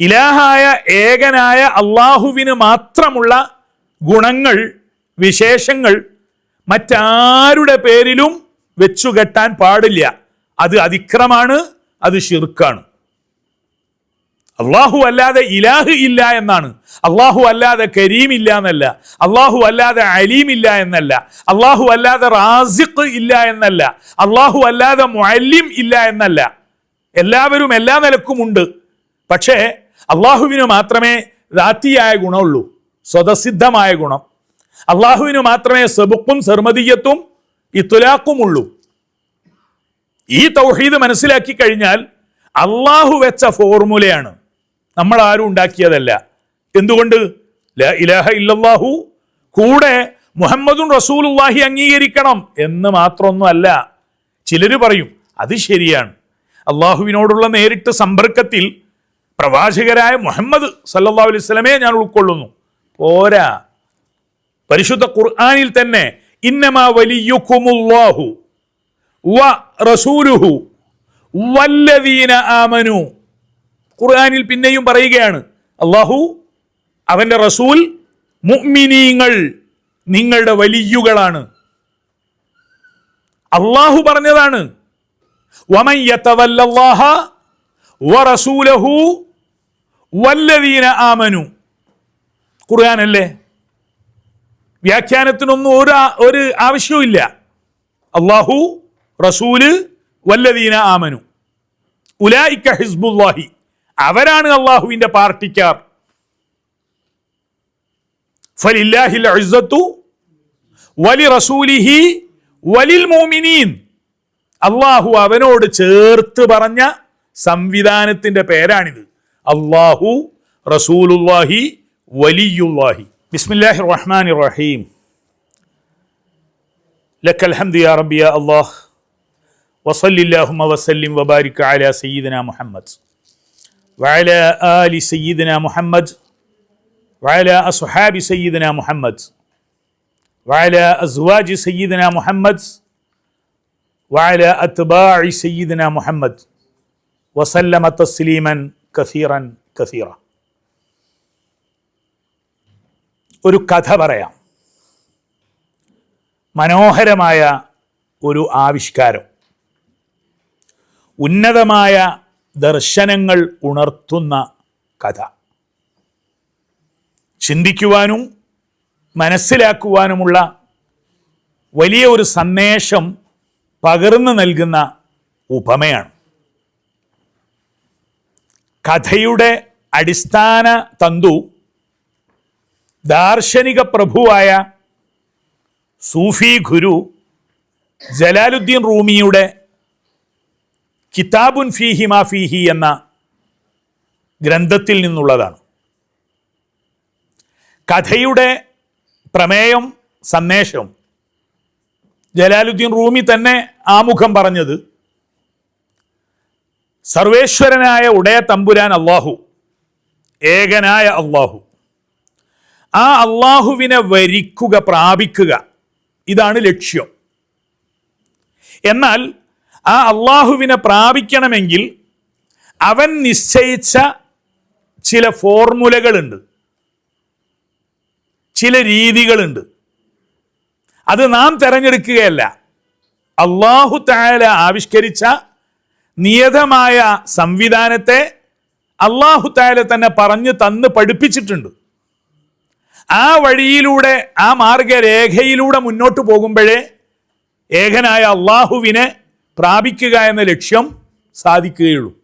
ഇലാഹായ ഏകനായ അള്ളാഹുവിന് മാത്രമുള്ള ഗുണങ്ങൾ വിശേഷങ്ങൾ മറ്റാരുടെ പേരിലും വെച്ചുകെട്ടാൻ പാടില്ല. അത് അതിക്രമാണ് അത് ഷിർക്കാണ് അള്ളാഹു അല്ലാതെ ഇലാഹ് ഇല്ല എന്നാണ്. അള്ളാഹു അല്ലാതെ കരീം ഇല്ല എന്നല്ല. അള്ളാഹു അല്ലാതെ അലീം ഇല്ല എന്നല്ല. അള്ളാഹു അല്ലാതെ റാസിഖ് ഇല്ല എന്നല്ല. അള്ളാഹു അല്ലാതെ മുഅല്ലിം ഇല്ല എന്നല്ല. എല്ലാവരും എല്ലാ നിലക്കുമുണ്ട് പക്ഷേ അള്ളാഹുവിന് മാത്രമേ ദാത്തിയായ ഗുണമുള്ളൂ. സ്വതസിദ്ധമായ ഗുണം. അള്ളാഹുവിന് മാത്രമേ സെബുക്കും സർമദീയത്തും ഇത്തുലാക്കുമുള്ളൂ. ഈ തൗഹീദ് മനസ്സിലാക്കി കഴിഞ്ഞാൽ അള്ളാഹു വെച്ച ഫോർമുലയാണ് നമ്മൾ ആരും ഉണ്ടാക്കിയതല്ല. എന്തുകൊണ്ട്? ഇലാഹ ഇല്ലല്ലാഹു. കൂടെ മുഹമ്മദും റസൂലുള്ളാഹി അംഗീകരിക്കണം എന്ന് മാത്രമൊന്നുമല്ല. ചിലർ പറയും അത് ശരിയാണ്. അള്ളാഹുവിനോടുള്ള നേരിട്ട് സമ്പർക്കത്തിൽ പ്രവാചകരായ മുഹമ്മദ് സല്ലാ അലൈഹി ഞാൻ ഉൾക്കൊള്ളുന്നു. പോരാ. പരിശുദ്ധ ഖുർആാനിൽ തന്നെ ഇന്നമാ വലിയുക്കുമുല്ലാഹു റസൂലുഹു വല്ലദീന ആമനു. ഖുർആനിൽ പിന്നെയും പറയുകയാണ് അള്ളാഹു അവന്റെ റസൂൽ മുഅ്മിനീങ്ങൾ നിങ്ങളുടെ വലിയുകളാണ്. അള്ളാഹു പറഞ്ഞതാണ് വമയ്യത്തവല്ലാഹ വറസൂലഹു വല്ലദീന ആമനു. കുറയാനല്ലേ വ്യാഖ്യാനത്തിനൊന്നും ഒരു ഒരു ഒരു ആവശ്യവുമില്ല അള്ളാഹു റസൂൽ വല്ലദീന ആമനു. ഉലായിക്ക ഹിസ്ബുല്ലാഹി. അവരാണ് അള്ളാഹുവിന്റെ പാർട്ടിക്കാർ. ഫലില്ലാഹിൽ ഇസ്സത്തു വലി റസൂലിഹി വലിൽ മോമിനീൻ അള്ളാഹു അവനോട് ചേർത്ത് പറഞ്ഞ സംവിധാനത്തിന്റെ പേരാണിത്. അള്ളാഹു റസൂലുല്ലാഹി വലിയുല്ലാഹി ബിസ്മില്ലാഹി റഹ്മാൻ റഹീം لك الحمد يا ربي يا الله وصل اللهم وسلم وبارك على سيدنا محمد وعلى آل سيدنا محمد وعلى أصحاب سيدنا محمد وعلى أزواج سيدنا محمد وعلى أتباع سيدنا محمد وسلم تسليما കസീറൻ കസീറ. ഒരു കഥ പറയാം. മനോഹരമായ ഒരു ആവിഷ്കാരം. ഉന്നതമായ ദർശനങ്ങൾ ഉണർത്തുന്ന കഥ. ചിന്തിക്കുവാനും മനസ്സിലാക്കുവാനുമുള്ള വലിയ ഒരു സന്ദേശം പകർന്നു നൽകുന്ന ഉപമയാണ്. കഥയുടെ അടിസ്ഥാന തന്തു ദാർശനിക പ്രഭുവായ സൂഫി ഗുരു ജലാലുദ്ദീൻ റൂമിയുടെ കിതാബുൻ ഫീഹി മാ ഫീഹി എന്ന ഗ്രന്ഥത്തിൽ നിന്നുള്ളതാണ്. കഥയുടെ പ്രമേയം സന്ദേശം ജലാലുദ്ദീൻ റൂമി തന്നെ ആമുഖം പറഞ്ഞത് സർവേശ്വരനായ ഉടയ തമ്പുരാൻ അള്ളാഹു. ഏകനായ അള്ളാഹു. ആ അള്ളാഹുവിനെ വരിക്കുക പ്രാപിക്കുക. ഇതാണ് ലക്ഷ്യം. എന്നാൽ ആ അള്ളാഹുവിനെ പ്രാപിക്കണമെങ്കിൽ അവൻ നിശ്ചയിച്ച ചില ഫോർമുലകളുണ്ട്. ചില രീതികളുണ്ട്. അത് നാം തെരഞ്ഞെടുക്കുകയല്ല. അള്ളാഹു താല ആവിഷ്കരിച്ച നിയതമായ സംവിധാനത്തെ അള്ളാഹു താല തന്നെ പറഞ്ഞു തന്ന് പഠിപ്പിച്ചിട്ടുണ്ട്. ആ വഴിയിലൂടെ ആ മാർഗരേഖയിലൂടെ മുന്നോട്ട് പോകുമ്പോഴേ ഏകനായ അള്ളാഹുവിനെ പ്രാപിക്കുക എന്ന ലക്ഷ്യം സാധിക്കുകയുള്ളൂ.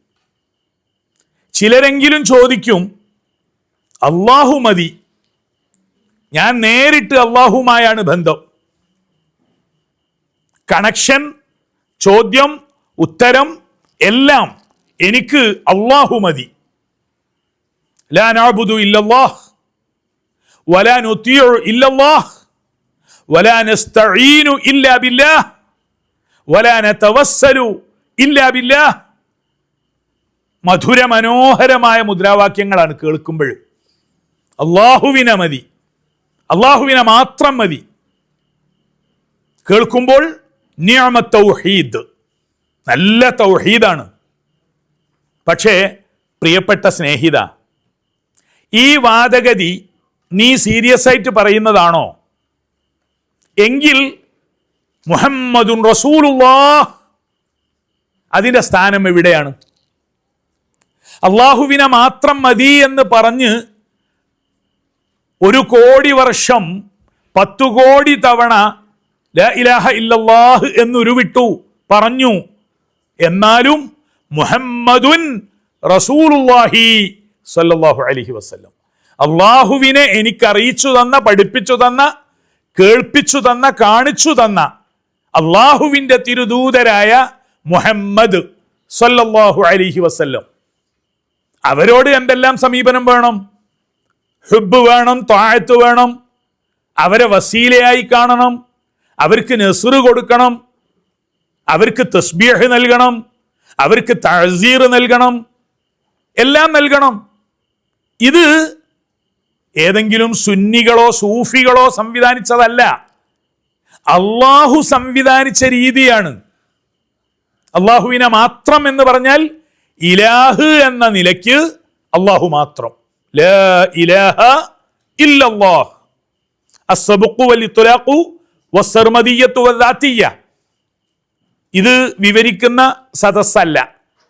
ചിലരെങ്കിലും ചോദിക്കും അള്ളാഹു മതി. ഞാൻ നേരിട്ട് അള്ളാഹുമായാണ് ബന്ധം. കണക്ഷൻ ചോദ്യം ഉത്തരം എല്ലാം എനിക്ക് അള്ളാഹു മതി. ലാനാബുദു ഇല്ലല്ലാഹ് വലാൻ ഒത്തിയോ ഇല്ലല്ലാഹ് വലാൻ ഇല്ലാ ബില്ലാഹ് വലാന തവസ്സലു ഇല്ലാ ബില്ലാഹ്. മധുര മനോഹരമായ മുദ്രാവാക്യങ്ങളാണ് കേൾക്കുമ്പോൾ. അള്ളാഹുവിനെ മതി. അള്ളാഹുവിനെ മാത്രം മതി. കേൾക്കുമ്പോൾ നിയമ തൗഹീദ്. നല്ല തൗഹീദാണ്. പക്ഷേ പ്രിയപ്പെട്ട സ്നേഹിത ഈ വാദഗതി നീ സീരിയസ് ആയിട്ട് പറയുന്നതാണോ? എങ്കിൽ മുഹമ്മദുൻ റസൂലുള്ളാ അതിന്റെ സ്ഥാനം എവിടെയാണ്? അള്ളാഹുവിനെ മാത്രം മതി എന്ന് പറഞ്ഞ് ഒരു കോടി വർഷം പത്തു കോടി തവണ ലാ ഇലാഹ ഇല്ലല്ലാഹ് എന്നുരുവിട്ടു പറഞ്ഞു. എന്നാലും മുഹമ്മദുൻ റസൂലുല്ലാഹി സല്ലല്ലാഹു അലൈഹി വസല്ലം. അള്ളാഹുവിനെ എനിക്ക് അറിയിച്ചു തന്ന പഠിപ്പിച്ചു തന്ന കേൾപ്പിച്ചു തന്ന കാണിച്ചു തന്ന അള്ളാഹുവിന്റെ തിരുദൂതരായ മുഹമ്മദ് സല്ലല്ലാഹു അലൈഹി വസല്ലം. അവരോട് എന്തെല്ലാം സമീപനം വേണം? ഹുബ് വേണം താഴത്ത് വേണം. അവരെ വസീലയായി കാണണം. അവർക്ക് നെസുറ് കൊടുക്കണം. അവർക്ക് തസ്ബീഹ് നൽകണം അവർക്ക് തഴസീർ നൽകണം എല്ലാം നൽകണം. ഇത് ഏതെങ്കിലും സുന്നികളോ സൂഫികളോ സംവിധാനിച്ചതല്ല. അള്ളാഹു സംവിധാനിച്ച രീതിയാണ്. അള്ളാഹുവിനെ മാത്രം എന്ന് പറഞ്ഞാൽ ഇലാഹ് എന്ന നിലയ്ക്ക് അള്ളാഹു മാത്രം. ഇലാഹ ഇല്ലല്ലാഹ്. അസ്സബുഖു വലിത്തുലാഖു വസ്സർമദിയ്യത്തു വദാത്തിയ്യ ഇത് വിവരിക്കുന്ന സദസ്സല്ല.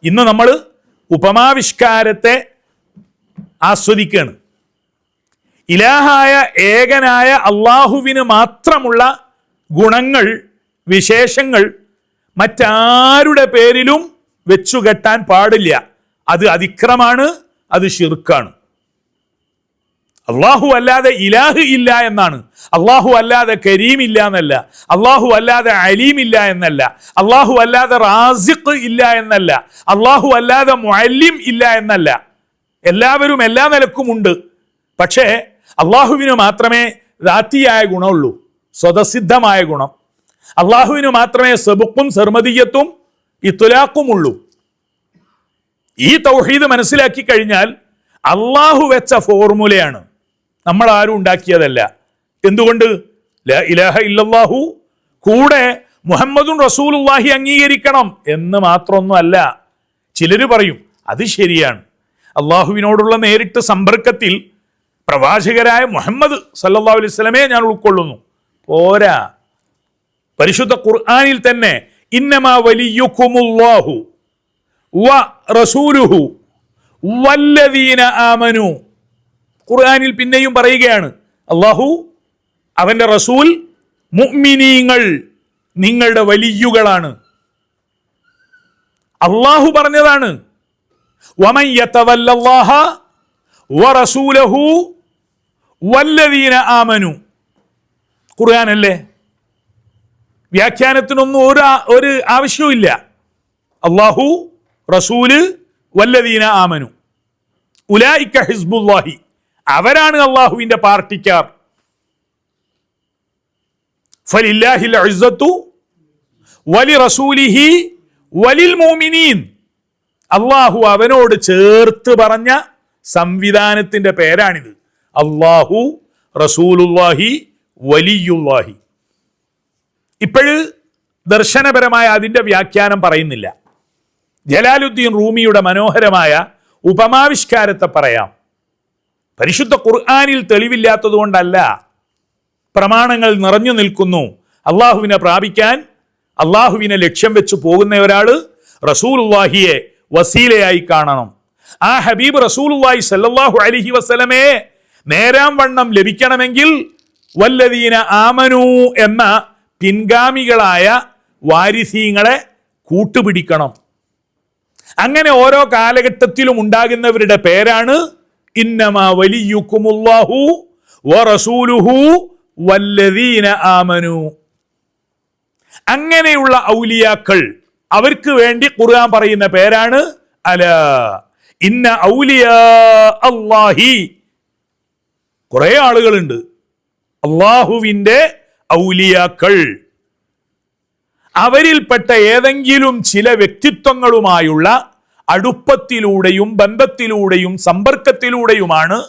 ഇന്ന് നമ്മൾ ഉപമാവിഷ്കാരത്തെ ആസ്വദിക്കുകയാണ് ഇലാഹായ ഏകനായ അള്ളാഹുവിന് മാത്രമുള്ള ഗുണങ്ങൾ വിശേഷങ്ങൾ മറ്റാരുടെ പേരിലും വെച്ചുകെട്ടാൻ പാടില്ല. അത് അതിക്രമാണ് അത് ഷിർക്കാണ് അള്ളാഹു അല്ലാതെ ഇലാഹ് ഇല്ല എന്നാണ്. അള്ളാഹു അല്ലാതെ കരീം ഇല്ല എന്നല്ല. അള്ളാഹു അല്ലാതെ അലീം ഇല്ല എന്നല്ല. അള്ളാഹു അല്ലാതെ റാസിഖ് ഇല്ല എന്നല്ല. അള്ളാഹു അല്ലാതെ മുഅല്ലിം ഇല്ല എന്നല്ല. എല്ലാവരും എല്ലാ നിലക്കും ഉണ്ട്. പക്ഷേ അള്ളാഹുവിന് മാത്രമേ ദാത്തിയായ ഗുണമുള്ളൂ. സ്വതസിദ്ധമായ ഗുണം. അള്ളാഹുവിന് മാത്രമേ സെബുക്കും സർമദീയത്തും ഇത്തുലാക്കുമുള്ളൂ ഈ തൗഹീദ് മനസ്സിലാക്കി കഴിഞ്ഞാൽ അള്ളാഹു വെച്ച ഫോർമുലയാണ്. നമ്മൾ ആരും ഉണ്ടാക്കിയതല്ല. എന്തുകൊണ്ട്? ഇലാഹ ഇല്ലല്ലാഹു. കൂടെ മുഹമ്മദും റസൂലുള്ളാഹി അംഗീകരിക്കണം എന്ന് മാത്രമൊന്നും അല്ല ചിലര് പറയും അത് ശരിയാണ്. അള്ളാഹുവിനോടുള്ള നേരിട്ട് സമ്പർക്കത്തിൽ പ്രവാചകരായ മുഹമ്മദ് സല്ലാ അലൈഹി വസല്ലമയെ ഞാൻ ഉൾക്കൊള്ളുന്നു. പോരാ. പരിശുദ്ധ ഖുർആാനിൽ തന്നെ ഇന്നമാ വലിയുഹു വ റസൂലുഹു വല്ലദീന ആമനു. ഖുർആനിൽ പിന്നെയും പറയുകയാണ് അള്ളാഹു അവന്റെ റസൂൽ മുഅ്മിനീങ്ങൾ നിങ്ങളുടെ വലിയുകളാണ്. അള്ളാഹു പറഞ്ഞതാണ് ആമനു. ഖുർആനല്ലേ വ്യാഖ്യാനത്തിനൊന്നും ഒരു ഒരു ആവശ്യവുമില്ല അള്ളാഹു റസൂൽ വല്ലദീന ആമനു. ഉലായിക്ക ഹിസ്ബുല്ലാഹി. അവരാണ് അള്ളാഹുവിന്റെ പാർട്ടിക്കാർ. വലി റസൂലിഹി വലിൽ അള്ളാഹു അവനോട് ചേർത്ത് പറഞ്ഞ സംവിധാനത്തിന്റെ പേരാണിത്. അള്ളാഹു റസൂലുല്ലാഹി വലിയുല്ലാഹി ഇപ്പോഴ് ദർശനപരമായ അതിന്റെ വ്യാഖ്യാനം പറയുന്നില്ല. ജലാലുദ്ദീൻ റൂമിയുടെ മനോഹരമായ ഉപമാവിഷ്കാരത്തെ പറയാം. പരിശുദ്ധ ഖുർആാനിൽ തെളിവില്ലാത്തതുകൊണ്ടല്ല പ്രമാണങ്ങൾ നിറഞ്ഞു നിൽക്കുന്നു. അള്ളാഹുവിനെ പ്രാപിക്കാൻ അള്ളാഹുവിനെ ലക്ഷ്യം വെച്ച് പോകുന്ന ഒരാൾ റസൂലുള്ളാഹിയെ വസീലയായി കാണണം. ആ ഹബീബ് റസൂലുള്ളാഹി സല്ലാഹു അലഹി വസ്ലമേ നേരാം വണ്ണം ലഭിക്കണമെങ്കിൽ വല്ലതീന ആമനു എന്ന പിൻഗാമികളായ വാരിസീങ്ങളെ കൂട്ടുപിടിക്കണം. അങ്ങനെ ഓരോ കാലഘട്ടത്തിലും ഉണ്ടാകുന്നവരുടെ പേരാണ് ഇന്നമാ വറസൂലുഹു വല്ലദീന ആമനു. അങ്ങനെയുള്ള ഔലിയാക്കൾ അവർക്ക് വേണ്ടി ഖുർആൻ പറയുന്ന പേരാണ് അല. ഇന്ന ഔലിയ അല്ലാഹി. കുറെ ആളുകളുണ്ട്. അള്ളാഹുവിന്റെ ഔലിയാക്കൾ. അവരിൽപ്പെട്ട ഏതെങ്കിലും ചില വ്യക്തിത്വങ്ങളുമായുള്ള അടുപ്പത്തിലൂടെയും ബന്ധത്തിലൂടെയും സമ്പർക്കത്തിലൂടെയുമാണ്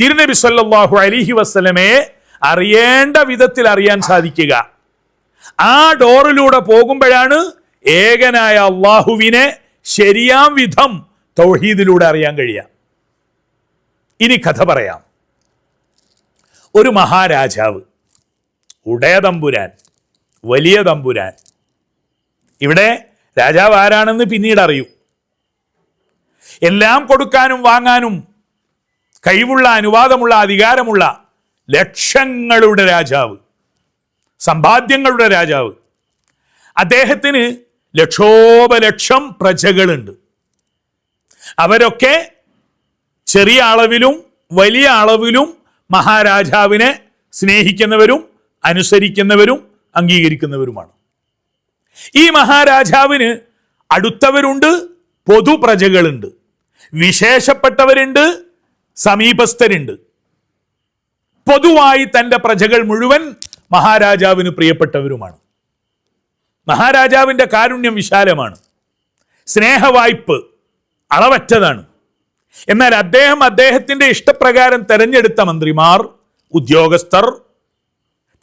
തിരുനബി സല്ലാഹു അലിഹി വസ്ലമയെ അറിയേണ്ട വിധത്തിൽ അറിയാൻ സാധിക്കുക. ആ ഡോറിലൂടെ പോകുമ്പോഴാണ് ഏകനായ അള്ളാഹുവിനെ ശരിയാം വിധം തൗഹീദിലൂടെ അറിയാൻ കഴിയുക. ഇനി കഥ പറയാം. ഒരു മഹാരാജാവ് ഉടയ തമ്പുരാൻ വലിയ തമ്പുരാൻ. ഇവിടെ രാജാവ് ആരാണെന്ന് പിന്നീട് അറിയൂ. എല്ലാം കൊടുക്കാനും വാങ്ങാനും കഴിവുള്ള അനുവാദമുള്ള അധികാരമുള്ള ലക്ഷങ്ങളുടെ രാജാവ് സമ്പാദ്യങ്ങളുടെ രാജാവ്. അദ്ദേഹത്തിന് ലക്ഷോപലക്ഷം പ്രജകളുണ്ട്. അവരൊക്കെ ചെറിയ അളവിലും വലിയ അളവിലും മഹാരാജാവിനെ സ്നേഹിക്കുന്നവരും അനുസരിക്കുന്നവരും അംഗീകരിക്കുന്നവരുമാണ്. ഈ മഹാരാജാവിന് അടുത്തവരുണ്ട് പൊതുപ്രജകളുണ്ട്. വിശേഷപ്പെട്ടവരുണ്ട് സമീപസ്ഥരുണ്ട്. പൊതുവായി തന്റെ പ്രജകൾ മുഴുവൻ മഹാരാജാവിന് പ്രിയപ്പെട്ടവരുമാണ്. മഹാരാജാവിന്റെ കാരുണ്യം വിശാലമാണ്. സ്നേഹവായ്പ് അളവറ്റതാണ്. എന്നാൽ അദ്ദേഹം അദ്ദേഹത്തിന്റെ ഇഷ്ടപ്രകാരം തെരഞ്ഞെടുത്ത മന്ത്രിമാർ ഉദ്യോഗസ്ഥർ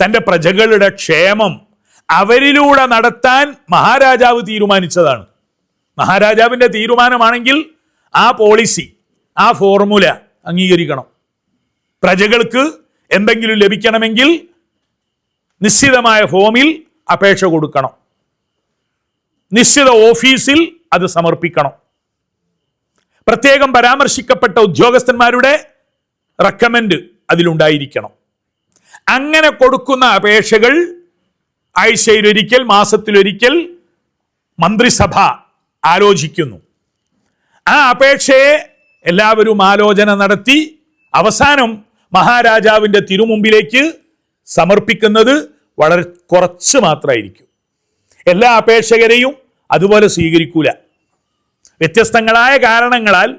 തന്റെ പ്രജകളുടെ ക്ഷേമം അവരിലൂടെ നടത്താൻ മഹാരാജാവ് തീരുമാനിച്ചതാണ്. മഹാരാജാവിന്റെ തീരുമാനമാണെങ്കിൽ ആ പോളിസി ആ ഫോർമുല അംഗീകരിക്കണം. പ്രജകൾക്ക് എന്തെങ്കിലും ലഭിക്കണമെങ്കിൽ നിശ്ചിതമായ ഫോമിൽ അപേക്ഷ കൊടുക്കണം. നിശ്ചിത ഓഫീസിൽ അത് സമർപ്പിക്കണം. പ്രത്യേകം പരാമർശിക്കപ്പെട്ട ഉദ്യോഗസ്ഥന്മാരുടെ റെക്കമെൻഡ് അതിലുണ്ടായിരിക്കണം. അങ്ങനെ കൊടുക്കുന്ന അപേക്ഷകൾ ആഴ്ചയിലൊരിക്കൽ മാസത്തിലൊരിക്കൽ മന്ത്രിസഭ ആലോചിക്കുന്നു. ആ അപേക്ഷയെ എല്ലാവരും ആലോചന നടത്തി അവസാനം മഹാരാജാവിന്റെ തിരുമുമ്പിലേക്ക് സമർപ്പിക്കുന്നത് വളരെ കുറച്ച് മാത്രമായിരിക്കും. എല്ലാ അപേക്ഷകരെയും അതുപോലെ സ്വീകരിക്കൂല. വ്യത്യസ്തങ്ങളായ കാരണങ്ങളാൽ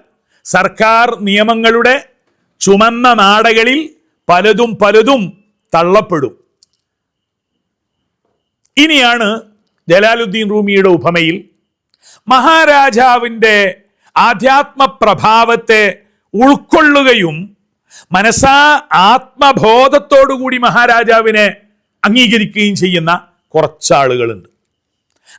സർക്കാർ നിയമങ്ങളുടെ ചുമന്ന നാടകളിൽ പലതും പലതും തള്ളപ്പെടും. ഇനിയാണ് ജലാലുദ്ദീൻ റൂമിയുടെ ഉപമയിൽ മഹാരാജാവിന്റെ ആധ്യാത്മ പ്രഭാവത്തെ ഉൾക്കൊള്ളുകയും മനസ്സാ ആത്മബോധത്തോടുകൂടി മഹാരാജാവിനെ അംഗീകരിക്കുകയും ചെയ്യുന്ന കുറച്ചാളുകളുണ്ട്.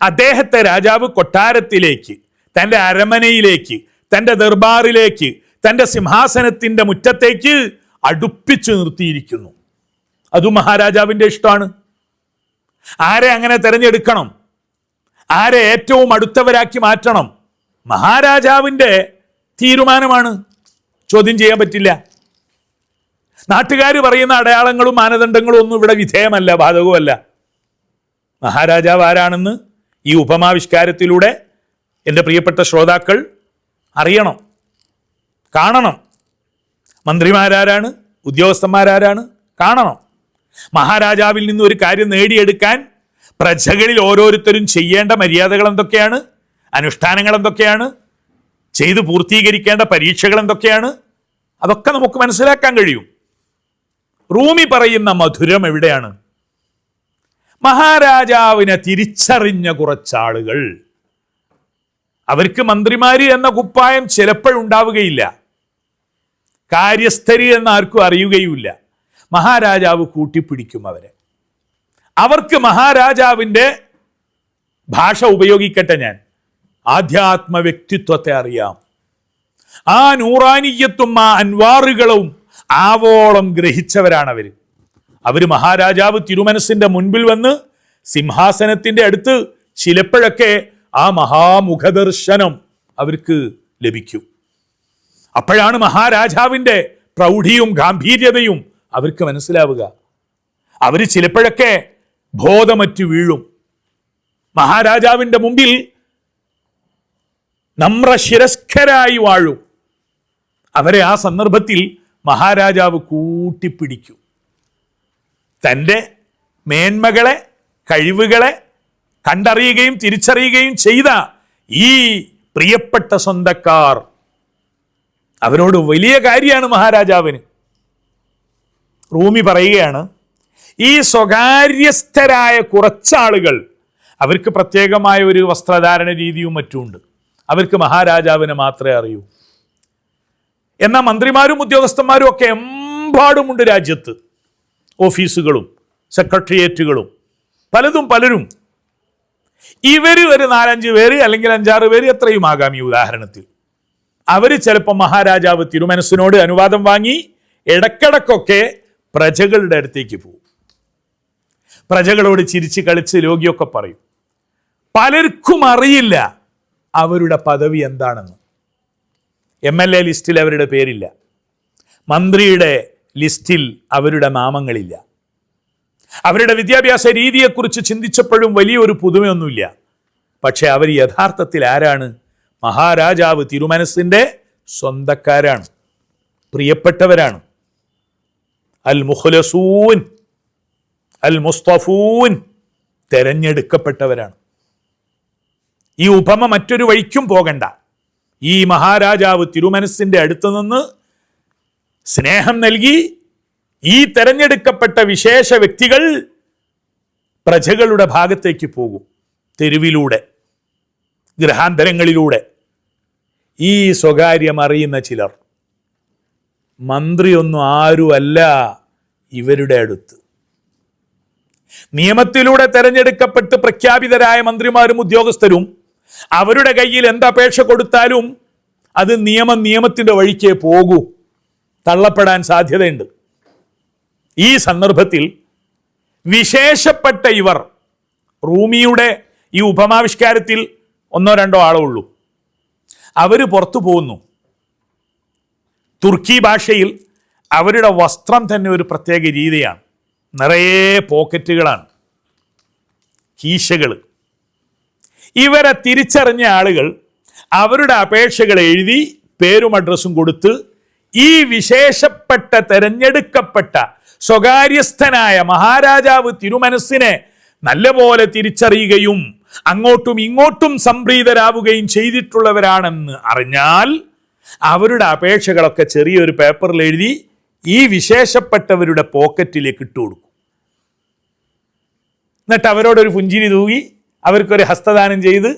അദ്ദേഹത്തെ രാജാവ് കൊട്ടാരത്തിലേക്ക് തന്റെ അരമനയിലേക്ക് തന്റെ ദർബാറിലേക്ക് തന്റെ സിംഹാസനത്തിന്റെ മുറ്റത്തേക്ക് അടുപ്പിച്ചു നിർത്തിയിരിക്കുന്നു. അതും മഹാരാജാവിന്റെ ഇഷ്ടമാണ്. ആരെ അങ്ങനെ തിരഞ്ഞെടുക്കണം? ആരെ ഏറ്റവും അടുത്തവരാക്കി മാറ്റണം? മഹാരാജാവിന്റെ തീരുമാനമാണ്. ചോദ്യം ചെയ്യാൻ പറ്റില്ല. നാട്ടുകാർ പറയുന്ന അടയാളങ്ങളും മാനദണ്ഡങ്ങളും ഒന്നും ഇവിടെ വിധേയമല്ല ബാധകവുമല്ല. മഹാരാജാവ് ആരാണെന്ന് ഈ ഉപമാവിഷ്കാരത്തിലൂടെ എന്റെ പ്രിയപ്പെട്ട ശ്രോതാക്കൾ അറിയണം കാണണം. മന്ത്രിമാരാരാണ് ഉദ്യോഗസ്ഥന്മാരാരാണ് കാണണം. മഹാരാജാവിൽ നിന്ന് ഒരു കാര്യം നേടിയെടുക്കാൻ പ്രജകളിൽ ഓരോരുത്തരും ചെയ്യേണ്ട മര്യാദകൾ എന്തൊക്കെയാണ്? അനുഷ്ഠാനങ്ങൾ എന്തൊക്കെയാണ്? ചെയ്ത് പൂർത്തീകരിക്കേണ്ട പരീക്ഷകൾ എന്തൊക്കെയാണ്? അതൊക്കെ നമുക്ക് മനസ്സിലാക്കാൻ കഴിയും. റൂമി പറയുന്ന മധുരം എവിടെയാണ്? മഹാരാജാവിനെ തിരിച്ചറിഞ്ഞ കുറച്ചാളുകൾ. അവർക്ക് മന്ത്രിമാര് എന്ന കുപ്പായം ചിലപ്പോഴുണ്ടാവുകയില്ല കാര്യസ്ഥരി എന്ന് ആർക്കും അറിയുകയുമില്ല. മഹാരാജാവ് കൂട്ടിപ്പിടിക്കും അവരെ. അവർക്ക് മഹാരാജാവിന്റെ ഭാഷ ഉപയോഗിക്കട്ടെ ഞാൻ. ആധ്യാത്മ വ്യക്തിത്വത്തെ അറിയാം. ആ നൂറാനിയത്തും ആ അൻവാറുകളും ആവോളം ഗ്രഹിച്ചവരാണ് അവർ അവർ മഹാരാജാവ് തിരുമനസിന്റെ മുൻപിൽ വന്ന് സിംഹാസനത്തിന്റെ അടുത്ത് ചിലപ്പോഴൊക്കെ ആ മഹാമുഖദർശനം അവർക്ക് ലഭിക്കും. അപ്പോഴാണ് മഹാരാജാവിന്റെ പ്രൗഢിയും ഗാംഭീര്യതയും അവർക്ക് മനസ്സിലാവുക. അവർ ചിലപ്പോഴൊക്കെ ബോധമറ്റു വീഴും. മഹാരാജാവിന്റെ മുമ്പിൽ നമ്രശിരസ്കരായി വാഴും. അവരെ ആ സന്ദർഭത്തിൽ മഹാരാജാവ് കൂട്ടിപ്പിടിക്കും. തന്റെ മേന്മകളെ കഴിവുകളെ കണ്ടറിയുകയും തിരിച്ചറിയുകയും ചെയ്ത ഈ പ്രിയപ്പെട്ട സ്വന്തക്കാർ അവരോട് വലിയ കാര്യമാണ് മഹാരാജാവിന്. റൂമി പറയുകയാണ് ഈ സ്വകാര്യസ്ഥരായ കുറച്ചാളുകൾ അവർക്ക് പ്രത്യേകമായ ഒരു വസ്ത്രധാരണ രീതിയും മറ്റുമുണ്ട്. അവർക്ക് മഹാരാജാവിനെ മാത്രമേ അറിയൂ. എന്നാൽ മന്ത്രിമാരും ഉദ്യോഗസ്ഥന്മാരും ഒക്കെ എമ്പാടുമുണ്ട് രാജ്യത്ത്. ഓഫീസുകളും സെക്രട്ടേറിയറ്റുകളും പലതും പലരും. ഇവർ ഒരു നാലഞ്ച് പേര് അല്ലെങ്കിൽ അഞ്ചാറ് പേര് എത്രയും ആകാം ഈ ഉദാഹരണത്തിൽ. അവർ ചിലപ്പോൾ മഹാരാജാവ് തിരുമനസ്സിനോട് അനുവാദം വാങ്ങി ഇടക്കിടക്കൊക്കെ പ്രജകളുടെ അടുത്തേക്ക് പോകും. പ്രജകളോട് ചിരിച്ച് കളിച്ച് രോഗിയൊക്കെ പറയും. പലർക്കും അറിയില്ല അവരുടെ പദവി എന്താണെന്ന്. എം എൽ എ ലിസ്റ്റിൽ അവരുടെ പേരില്ല. മന്ത്രിയുടെ ലിസ്റ്റിൽ അവരുടെ നാമങ്ങളില്ല. അവരുടെ വിദ്യാഭ്യാസ രീതിയെക്കുറിച്ച് ചിന്തിച്ചപ്പോഴും വലിയൊരു പുതുമയൊന്നുമില്ല. പക്ഷെ അവർ യഥാർത്ഥത്തിൽ ആരാണ്? മഹാരാജാവ് തിരുമനസിന്റെ സ്വന്തക്കാരാണ്. പ്രിയപ്പെട്ടവരാണ്. അൽ മുഖലസൂൻ അൽ മുസ്തഫൂൻ തെരഞ്ഞെടുക്കപ്പെട്ടവരാണ്. ഈ ഉപമ മറ്റൊരു വഴിക്കും പോകണ്ട. ഈ മഹാരാജാവ് തിരുമനസിന്റെ അടുത്തു നിന്ന് സ്നേഹം നൽകി ഈ തെരഞ്ഞെടുക്കപ്പെട്ട വിശേഷ വ്യക്തികൾ പ്രജകളുടെ ഭാഗത്തേക്ക് പോകും. തെരുവിലൂടെ ഗ്രഹാന്തരങ്ങളിലൂടെ ഈ സ്വകാര്യം അറിയുന്ന ചിലർ മന്ത്രിയൊന്നും ആരുമല്ല ഇവരുടെ അടുത്ത്. നിയമത്തിലൂടെ തെരഞ്ഞെടുക്കപ്പെട്ട് പ്രഖ്യാപിതരായ മന്ത്രിമാരും ഉദ്യോഗസ്ഥരും അവരുടെ കയ്യിൽ എന്തപേക്ഷ കൊടുത്താലും അത് നിയമം നിയമത്തിന്റെ വഴിക്കേ പോകൂ. തള്ളപ്പെടാൻ സാധ്യതയുണ്ട്. ഈ സന്ദർഭത്തിൽ വിശേഷപ്പെട്ട ഇവർ റൂമിയുടെ ഈ ഉപമാവിഷ്കാരത്തിൽ ഒന്നോ രണ്ടോ ആളേ ഉള്ളൂ. അവർ പുറത്തു പോകുന്നു. തുർക്കി ഭാഷയിൽ അവരുടെ വസ്ത്രം തന്നെ ഒരു പ്രത്യേക രീതിയാണ്. നിറയെ പോക്കറ്റുകളാണ്. കീശകൾ ഇവരെ തിരിച്ചറിഞ്ഞ ആളുകൾ അവരുടെ അപേക്ഷകൾ എഴുതി പേരും അഡ്രസ്സും കൊടുത്ത് ഈ വിശേഷപ്പെട്ട തെരഞ്ഞെടുക്കപ്പെട്ട സ്വകാര്യസ്ഥനായ മഹാരാജാവ് തിരുമനസ്സിനെ നല്ലപോലെ തിരിച്ചറിയുകയും അങ്ങോട്ടും ഇങ്ങോട്ടും സംപ്രീതരാവുകയും ചെയ്തിട്ടുള്ളവരാണെന്ന് അറിഞ്ഞാൽ അവരുടെ അപേക്ഷകളൊക്കെ ചെറിയൊരു പേപ്പറിൽ എഴുതി ഈ വിശേഷപ്പെട്ടവരുടെ പോക്കറ്റിലേക്ക് ഇട്ടു കൊടുക്കും എന്നിട്ട് അവരോടൊരു പുഞ്ചിരി തൂകി അവർക്കൊരു ഹസ്തദാനം ചെയ്ത്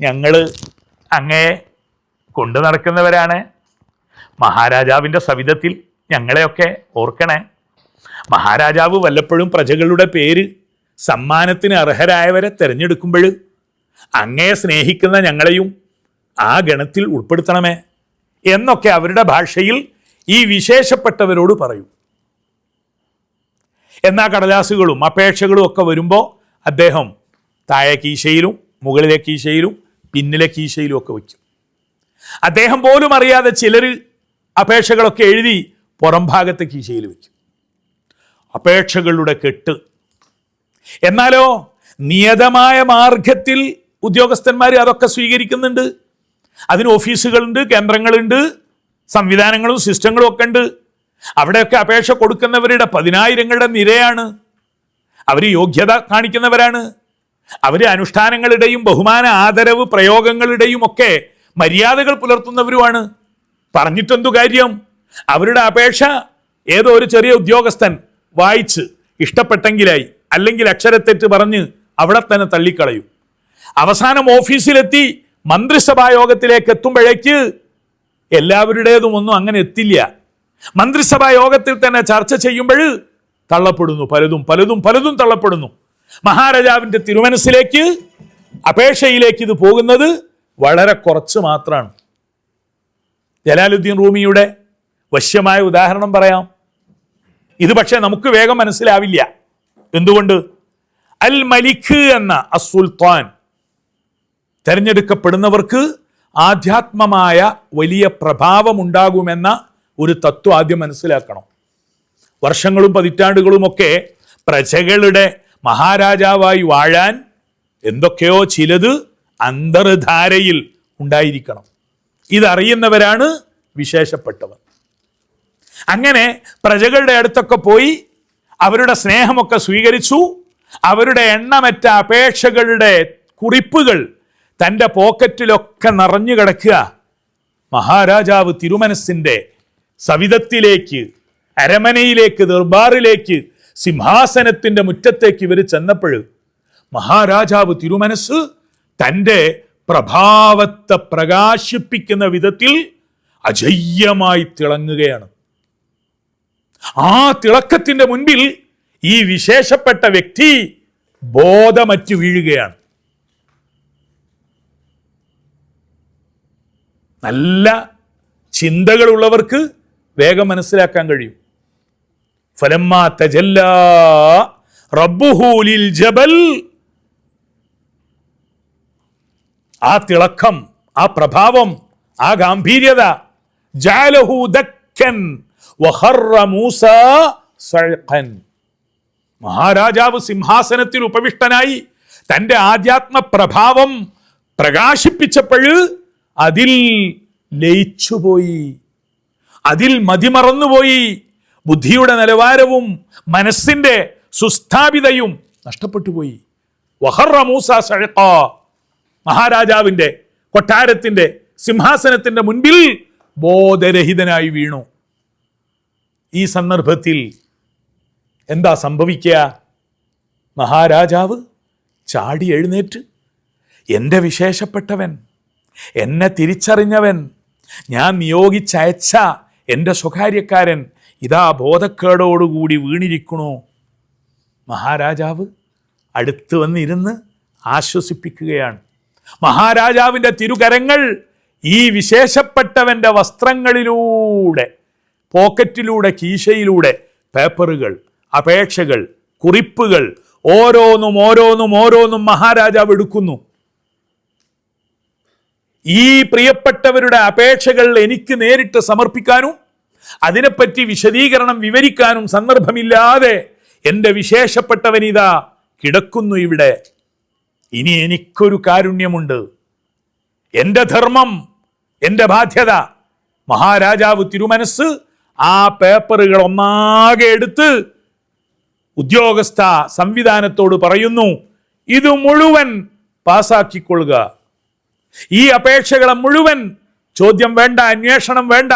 ഞങ്ങൾ അങ്ങേ കൊണ്ടു നടക്കുന്നവരാണ്. മഹാരാജാവിന്റെ സവിധത്തിൽ ഞങ്ങളെയൊക്കെ ഓർക്കണേ. മഹാരാജാവ് വല്ലപ്പോഴും പ്രജകളുടെ പേര് സമ്മാനത്തിന് അർഹരായവരെ തിരഞ്ഞെടുക്കുമ്പോൾ അങ്ങയെ സ്നേഹിക്കുന്ന ഞങ്ങളെയും ആ ഗണത്തിൽ ഉൾപ്പെടുത്തണമേ എന്നൊക്കെ അവരുടെ ഭാഷയിൽ ഈ വിശേഷപ്പെട്ടവരോട് പറയും. എന്നാ കടലാസുകളും അപേക്ഷകളും ഒക്കെ വരുമ്പോൾ അദ്ദേഹം താഴെ കീശയിലും മുകളിലെ കീശയിലും പിന്നിലെ കീശയിലും ഒക്കെ വയ്ക്കും. അദ്ദേഹം പോലും അറിയാതെ ചിലർ അപേക്ഷകളൊക്കെ എഴുതി പുറം ഭാഗത്ത് കീശയിൽ വയ്ക്കും. അപേക്ഷകളുടെ കെട്ട്. എന്നാലോ നിയതമായ മാർഗത്തിൽ ഉദ്യോഗസ്ഥന്മാർ അതൊക്കെ സ്വീകരിക്കുന്നുണ്ട്. അതിന് ഓഫീസുകളുണ്ട് കേന്ദ്രങ്ങളുണ്ട് സംവിധാനങ്ങളും സിസ്റ്റങ്ങളും ഒക്കെ ഉണ്ട്. അവിടെയൊക്കെ അപേക്ഷ കൊടുക്കുന്നവരുടെ പതിനായിരങ്ങളുടെ നിരയാണ്. അവർ യോഗ്യത കാണിക്കുന്നവരാണ്. അവർ അനുഷ്ഠാനങ്ങളുടെയും ബഹുമാന ആദരവ് പ്രയോഗങ്ങളുടെയും ഒക്കെ മര്യാദകൾ പുലർത്തുന്നവരുമാണ്. പറഞ്ഞിട്ടെന്തു കാര്യം? അവരുടെ അപേക്ഷ ഏതോ ഒരു ചെറിയ ഉദ്യോഗസ്ഥൻ വായിച്ച് ഇഷ്ടപ്പെട്ടെങ്കിലായി അല്ലെങ്കിൽ അക്ഷരത്തെറ്റ് പറഞ്ഞ് അവിടെ തന്നെ തള്ളിക്കളയും. അവസാനം ഓഫീസിലെത്തി മന്ത്രിസഭാ യോഗത്തിലേക്ക് എത്തുമ്പോഴേക്ക് എല്ലാവരുടേതും ഒന്നും അങ്ങനെ എത്തില്ല. മന്ത്രിസഭാ യോഗത്തിൽ തന്നെ ചർച്ച ചെയ്യുമ്പോൾ തള്ളപ്പെടുന്നു പലതും പലതും പലതും തള്ളപ്പെടുന്നു. മഹാരാജാവിന്റെ തിരുമനസിലേക്ക് അപേക്ഷയിലേക്ക് ഇത് പോകുന്നത് വളരെ കുറച്ച് മാത്രമാണ്. ജലാലുദ്ദീൻ റൂമിയുടെ വശ്യമായ ഉദാഹരണം പറയാം. ഇത് പക്ഷേ നമുക്ക് വേഗം മനസ്സിലാവില്ല. എന്തുകൊണ്ട്? അൽ മലിഖ് എന്ന അസുൽത്താൻ തിരഞ്ഞെടുക്കപ്പെടുന്നവർക്ക് ആധ്യാത്മമായ വലിയ പ്രഭാവമുണ്ടാകുമെന്ന ഒരു തത്വം ആദ്യം മനസ്സിലാക്കണം. വർഷങ്ങളും പതിറ്റാണ്ടുകളുമൊക്കെ പ്രജകളുടെ മഹാരാജാവായി വാഴാൻ എന്തൊക്കെയോ ചിലത് അന്തർധാരയിൽ ഉണ്ടായിരിക്കണം. ഇതറിയുന്നവരാണ് വിശേഷപ്പെട്ടവർ. അങ്ങനെ പ്രജകളുടെ അടുത്തൊക്കെ പോയി അവരുടെ സ്നേഹമൊക്കെ സ്വീകരിച്ചു. അവരുടെ എണ്ണമറ്റ അപേക്ഷകളുടെ കുറിപ്പുകൾ തന്റെ പോക്കറ്റിലൊക്കെ നിറഞ്ഞു കിടക്കുക. മഹാരാജാവ് തിരുമനസിന്റെ സവിധത്തിലേക്ക് അരമനയിലേക്ക് ദർബാറിലേക്ക് സിംഹാസനത്തിന്റെ മുറ്റത്തേക്ക് ഇവർ ചെന്നപ്പോൾ മഹാരാജാവ് തിരുമനസ് തന്റെ പ്രഭാവത്തെ പ്രകാശിപ്പിക്കുന്ന വിധത്തിൽ അജയ്യമായി തിളങ്ങുകയാണ്. ആ തിളക്കത്തിന്റെ മുൻപിൽ ഈ വിശേഷപ്പെട്ട വ്യക്തി ബോധമറ്റു വീഴുകയാണ്. നല്ല ചിന്തകളുള്ളവർക്ക് വേഗം മനസ്സിലാക്കാൻ കഴിയും. തജല്ല ജബൽ. ആ തിളക്കം ആ പ്രഭാവം ആ ഗാംഭീര്യത മഹാരാജാവ് സിംഹാസനത്തിൽ ഉപവിഷ്ടനായി തന്റെ ആധ്യാത്മ പ്രഭാവം പ്രകാശിപ്പിച്ചപ്പോൾ അതിൽ ലയിച്ചുപോയി അതിൽ മതിമറന്നുപോയി ബുദ്ധിയുടെ നിലവാരവും മനസ്സിന്റെ സുസ്ഥാപിതയും നഷ്ടപ്പെട്ടുപോയി. വഹറ മൂസ സഴക്ക മഹാരാജാവിന്റെ കൊട്ടാരത്തിന്റെ സിംഹാസനത്തിന്റെ മുൻപിൽ ബോധരഹിതനായി വീണു. ഈ സന്ദർഭത്തിൽ എന്താ സംഭവിക്കുക? മഹാരാജാവ് ചാടി എഴുന്നേറ്റ്. എന്റെ വിശേഷപ്പെട്ടവൻ എന്നെ തിരിച്ചറിഞ്ഞവൻ ഞാൻ നിയോഗിച്ചയച്ച എന്റെ സ്വകാര്യക്കാരൻ ഇതാ ബോധക്കേടോടുകൂടി വീണിരിക്കണു? മഹാരാജാവ് അടുത്ത് വന്നിരുന്ന് ആശ്വസിപ്പിക്കുകയാണ്. മഹാരാജാവിന്റെ തിരുകരങ്ങൾ ഈ വിശേഷപ്പെട്ടവന്റെ വസ്ത്രങ്ങളിലൂടെ പോക്കറ്റിലൂടെ കീശയിലൂടെ പേപ്പറുകൾ അപേക്ഷകൾ കുറിപ്പുകൾ ഓരോന്നും ഓരോന്നും ഓരോന്നും മഹാരാജാവ് എടുക്കുന്നു. ഈ പ്രിയപ്പെട്ടവരുടെ അപേക്ഷകൾ എനിക്ക് നേരിട്ട് സമർപ്പിക്കാനും അതിനെപ്പറ്റി വിശദീകരണം വിവരിക്കാനും സന്ദർഭമില്ലാതെ എന്റെ വിശേഷപ്പെട്ടവനിതാ കിടക്കുന്നു ഇവിടെ. ഇനി എനിക്കൊരു കാരുണ്യമുണ്ട്. എന്റെ ധർമ്മം എന്റെ ബാധ്യത മഹാരാജാവ് തിരുമനസ് ആ പേപ്പറുകൾ ഒന്നാകെ എടുത്ത് ഉദ്യോഗസ്ഥ സംവിധാനത്തോട് പറയുന്നു ഇത് മുഴുവൻ പാസാക്കിക്കൊള്ളുക. ഈ അപേക്ഷകളെ മുഴുവൻ ചോദ്യം വേണ്ട അന്വേഷണം വേണ്ട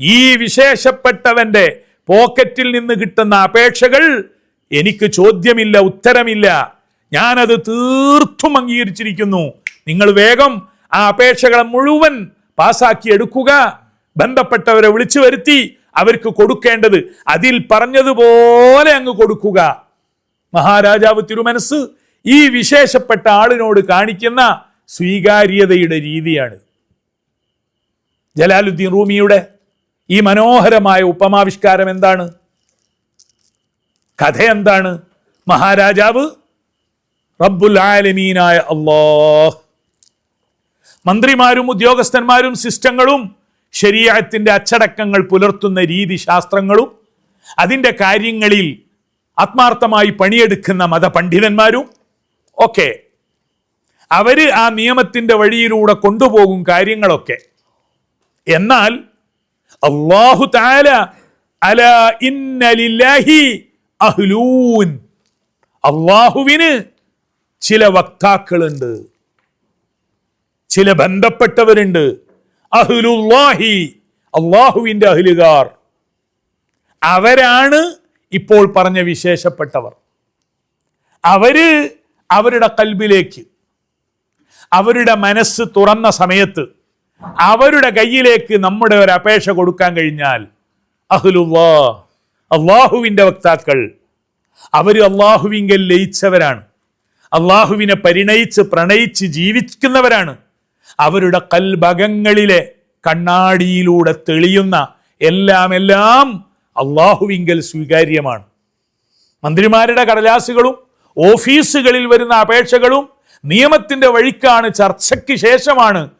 ഈ വിശേഷപ്പെട്ടവന്റെ പോക്കറ്റിൽ നിന്ന് കിട്ടുന്ന അപേക്ഷകൾ എനിക്ക് ചോദ്യമില്ല ഉത്തരമില്ല. ഞാനത് തീർത്തും അംഗീകരിച്ചിരിക്കുന്നു. നിങ്ങൾ വേഗം ആ അപേക്ഷകളെ മുഴുവൻ പാസാക്കി എടുക്കുക. ബന്ധപ്പെട്ടവരെ വിളിച്ചു വരുത്തി അവർക്ക് കൊടുക്കേണ്ടത് അതിൽ പറഞ്ഞതുപോലെ അങ്ങ് കൊടുക്കുക. മഹാരാജാവ് തിരുമനസ് ഈ വിശേഷപ്പെട്ട ആളിനോട് കാണിക്കുന്ന സ്വീകാര്യതയുടെ രീതിയാണ്. ജലാലുദ്ദീൻ റൂമിയുടെ ഈ മനോഹരമായ ഉപമാവിഷ്കാരം എന്താണ്? കഥ എന്താണ്? മഹാരാജാവ് റബ്ബുൽ ആലമീനായ അള്ളാഹ്. മന്ത്രിമാരും ഉദ്യോഗസ്ഥന്മാരും സിസ്റ്റങ്ങളും ശരീരത്തിന്റെ അച്ചടക്കങ്ങൾ പുലർത്തുന്ന രീതി ശാസ്ത്രങ്ങളും അതിന്റെ കാര്യങ്ങളിൽ ആത്മാർത്ഥമായി പണിയെടുക്കുന്ന മതപണ്ഡിതന്മാരും ഒക്കെ അവർ ആ നിയമത്തിന്റെ വഴിയിലൂടെ കൊണ്ടുപോകും കാര്യങ്ങളൊക്കെ. എന്നാൽ അള്ളാഹു താല അല ഇന്നലില്ലാഹി അഹ്ലൂൻ. അള്ളാഹുവിന് ചില വക്താക്കളുണ്ട്. ചില ബന്ധപ്പെട്ടവരുണ്ട്. അഹ്ലുല്ലാഹി അള്ളാഹുവിന്റെ അഹ്ലുകാർ. അവരാണ് ഇപ്പോൾ പറഞ്ഞ വിശേഷപ്പെട്ടവർ. അവർ അവരുടെ കൽബിലേക്ക് അവരുടെ മനസ്സ് തുറന്ന സമയത്ത് അവരുടെ കയ്യിലേക്ക് നമ്മുടെ ഒരു അപേക്ഷ കൊടുക്കാൻ കഴിഞ്ഞാൽ അഹ്ലുല്ലാ അള്ളാഹുവിന്റെ വക്താക്കൾ. അവർ അള്ളാഹുവിങ്കൽ ലയിച്ചവരാണ്. അള്ളാഹുവിനെ പരിണയിച്ച് പ്രണയിച്ച് ജീവിക്കുന്നവരാണ്. അവരുടെ കൽഭകങ്ങളിലെ കണ്ണാടിയിലൂടെ തെളിയുന്ന എല്ലാം എല്ലാം അള്ളാഹുവിങ്കൽ സ്വീകാര്യമാണ്. മന്ത്രിമാരുടെ കടലാസുകളും ഓഫീസുകളിൽ വരുന്ന അപേക്ഷകളും നിയമത്തിന്റെ വഴിക്കാണ് ചർച്ചയ്ക്ക് ശേഷമാണ്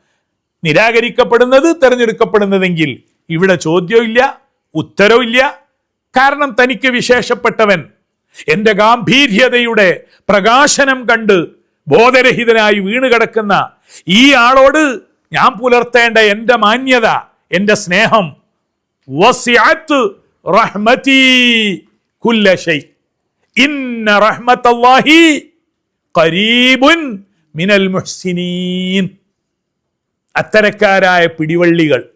നിരാകരിക്കപ്പെടുന്നത് തെരഞ്ഞെടുക്കപ്പെടുന്നതെങ്കിൽ ഇവിടെ ചോദ്യമില്ല ഉത്തരവില്ല കാരണം തനിക്ക് വിശേഷപ്പെട്ടവൻ എന്റെ ഗാംഭീര്യതയുടെ പ്രകാശനം കണ്ട് ബോധരഹിതനായി വീണ് കിടക്കുന്ന ഈ ആളോട് ഞാൻ പുലർത്തേണ്ട എന്റെ മാന്യത എന്റെ സ്നേഹം. ഇന്ന റഹ്മത്തല്ലാഹി ഖരീബുൻ മിനൽ മുഹ്സിനീൻ. അത്തരക്കാരായ പിടിവള്ളികൾ.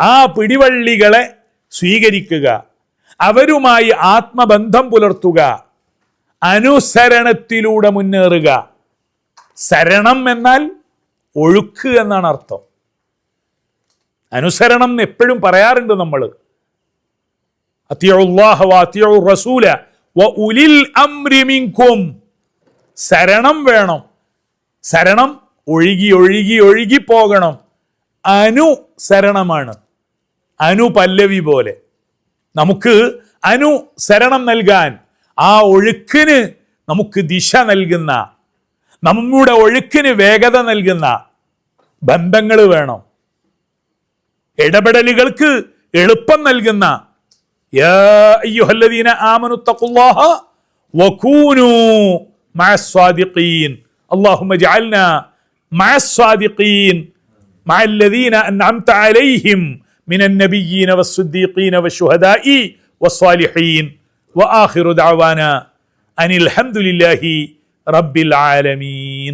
ആ പിടിവള്ളികളെ സ്വീകരിക്കുക. അവരുമായി ആത്മബന്ധം പുലർത്തുക. അനുസരണത്തിലൂടെ മുന്നേറുക. ശരണം എന്നാൽ ഒഴുക്ക് എന്നാണ് അർത്ഥം. അനുസരണം എപ്പോഴും പറയാറുണ്ട് നമ്മൾ റസൂല വ ഉലിൽ അംരി മിൻകും ശരണം വേണം. ശരണം ഒഴുകി ഒഴുകി ഒഴുകി പോകണം. അനു ശരണമാണ്. അനു പല്ലവി പോലെ. നമുക്ക് അനു ശരണം നൽകാൻ ആ ഒഴുക്കിന് നമുക്ക് ദിശ നൽകുന്ന നമ്മുടെ ഒഴുക്കിന് വേഗത നൽകുന്ന ബന്ധങ്ങൾ വേണം. ഇടപെടലുകൾക്ക് എളുപ്പം നൽകുന്ന اللهم اجعلنا مع الصادقين مع الذين أنعمت عليهم من النبيين والصديقين والشهداء والصالحين وآخر دعوانا أن الحمد لله رب العالمين